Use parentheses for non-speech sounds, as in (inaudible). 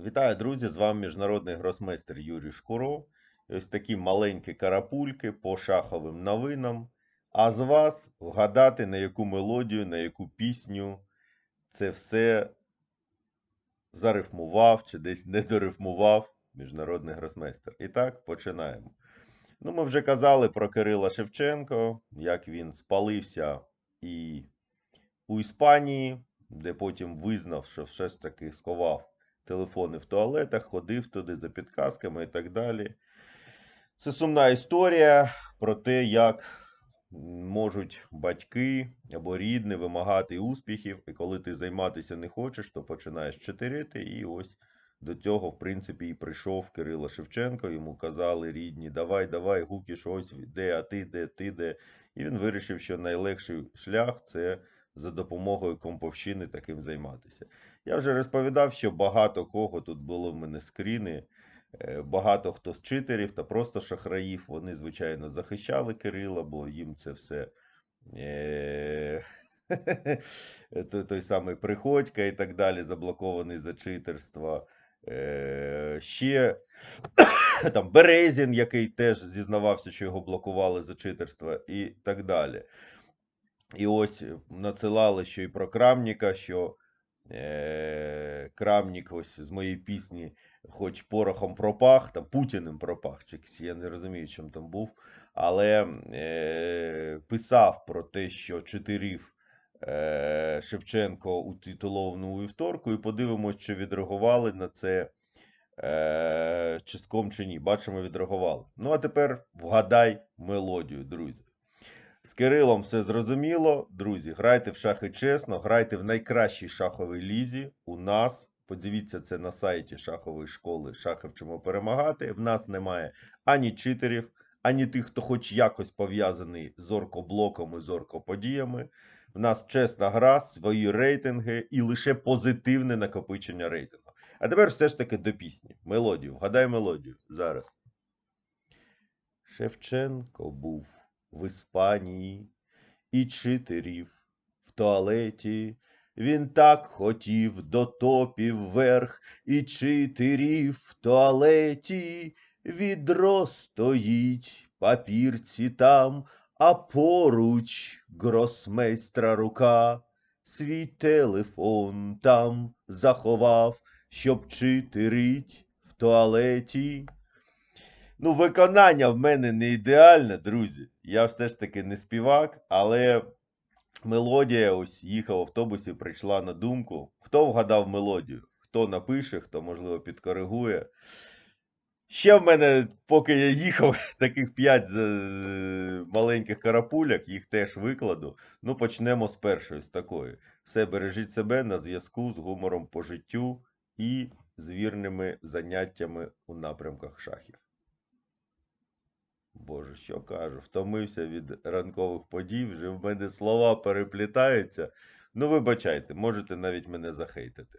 Вітаю, друзі! З вами міжнародний гросмейстер Юрій Шкуро. І ось такі маленькі карапульки по шаховим новинам. А з вас вгадати, на яку мелодію, на яку пісню це все зарифмував чи десь не дорифмував міжнародний гросмейстер. І так, починаємо. Ну, ми вже казали про Кирила Шевченко, як він спалився і у Іспанії, де потім визнав, що все ж таки сховав телефони в туалетах, ходив туди за підказками і так далі. Це сумна історія про те, як можуть батьки або рідні вимагати успіхів, і коли ти займатися не хочеш, то починаєш читерити. І ось до цього, в принципі, і прийшов Кирило Шевченко. Йому казали рідні, давай, давай, гукіш, ось де, а ти де, ти де. І він вирішив, що найлегший шлях це за допомогою комповщини таким займатися. Я вже розповідав, що багато кого тут було в мене скріни. е, Багато хто з читерів та просто шахраїв, вони, звичайно, захищали Кирила, бо їм це все е, (laughs) той, самий Приходька і так далі, заблокований за читерство. Е, Ще (coughs) там Березін, який теж зізнавався, що його блокували за читерство, і так далі. І ось надсилали ще й про Крамніка, що е, Крамнік ось з моєї пісні, хоч порохом пропах, там Путіним пропах, чи я не розумію, чим там був, але е, писав про те, що чотирів е, Шевченко у титулованому вівторку, і подивимось, чи відреагували на це е, чиском чи ні. Бачимо, відреагували. Ну а тепер вгадай мелодію, друзі. З Кирилом все зрозуміло. Друзі, грайте в шахи чесно, грайте в найкращій шаховій лізі. У нас, подивіться це на сайті шахової школи Шахи вчимо перемагати. В нас немає ані читерів, ані тих, хто хоч якось пов'язаний з оркоблоком і з оркоподіями. В нас чесна гра, свої рейтинги і лише позитивне накопичення рейтингу. А тепер все ж таки до пісні. Мелодію. Вгадай мелодію зараз. Шевченко був в Іспанії і читерів в туалеті. Він так хотів до топів вверх, і читерів в туалеті. Відро стоїть, папірці там, а поруч гросмейстра рука. Свій телефон там заховав, щоб читерить в туалеті. Ну, виконання в мене не ідеальне, друзі. Я все ж таки не співак, але мелодія ось їхав в автобусі, прийшла на думку. Хто вгадав мелодію? Хто напише, хто, можливо, підкоригує. Ще в мене, поки я їхав, (laughs) таких 5 маленьких карапуляк, їх теж викладу. Ну, почнемо з першої, з такої. Все, бережіть себе на зв'язку з гумором по життю і з вірними заняттями у напрямках шахів. Боже, що кажу, втомився від ранкових подій, вже в мене слова переплітаються. Ну, вибачайте, можете навіть мене захейтити.